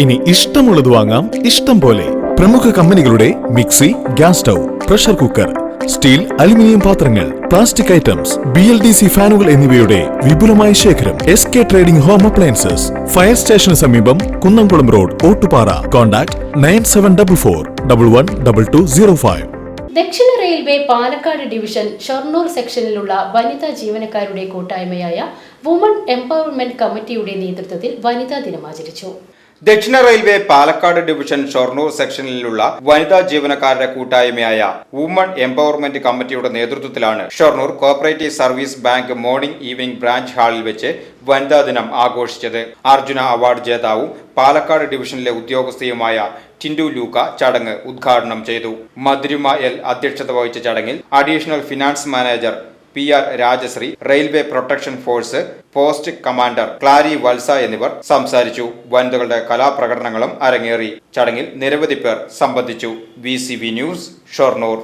ഇനി ഇഷ്ടമുള്ളത് വാങ്ങാം. ഇഷ്ടം പോലെ പ്രമുഖ കമ്പനികളുടെ mixie gas stove pressure cooker steel aluminium പാത്രങ്ങൾ plastic items B L D C ഫാനുകൾ എന്നിവയുടെ വിപുലമായ ശേഖരം S K trading home appliances fire സ്റ്റേഷന് സമീപം Kunnamkulam road Ottupara. Contact nine seven double four double one double two zero five. ദക്ഷിണ railway Palakkad division Shoranur സെക്ഷനിലുള്ള വനിതാ ജീവനക്കാരുടെ കൂട്ടായ്മയായ വുമൺ എംപവർമെന്റ് കമ്മിറ്റിയുടെ നേതൃത്വത്തിൽ വനിതാ ദിനം ആചരിച്ചു. ദക്ഷിണ റെയിൽവേ പാലക്കാട് ഡിവിഷൻ ഷൊർണൂർ സെക്ഷനിലുള്ള വനിതാ ജീവനക്കാരുടെ കൂട്ടായ്മയായ വുമൺ എംപവർമെന്റ് കമ്മിറ്റിയുടെ നേതൃത്വത്തിലാണ് Shoranur cooperative service bank morning evening branch ഹാളിൽ വെച്ച് വനിതാ ദിനം ആഘോഷിച്ചത്. അർജുന അവാർഡ് ജേതാവും പാലക്കാട് ഡിവിഷനിലെ ഉദ്യോഗസ്ഥയുമായ ടിൻഡു ലൂക്ക ചടങ്ങ് ഉദ്ഘാടനം ചെയ്തു. മധുരിമ എൽ അധ്യക്ഷത വഹിച്ച ചടങ്ങിൽ additional finance manager P R Rajasree railway protection force post commander Clary Valsa എന്നിവർ സംസാരിച്ചു. വനിതകളുടെ കലാപ്രകടനങ്ങളും അരങ്ങേറി. ചടങ്ങിൽ നിരവധി പേർ സംബന്ധിച്ചു. V news Shoranur.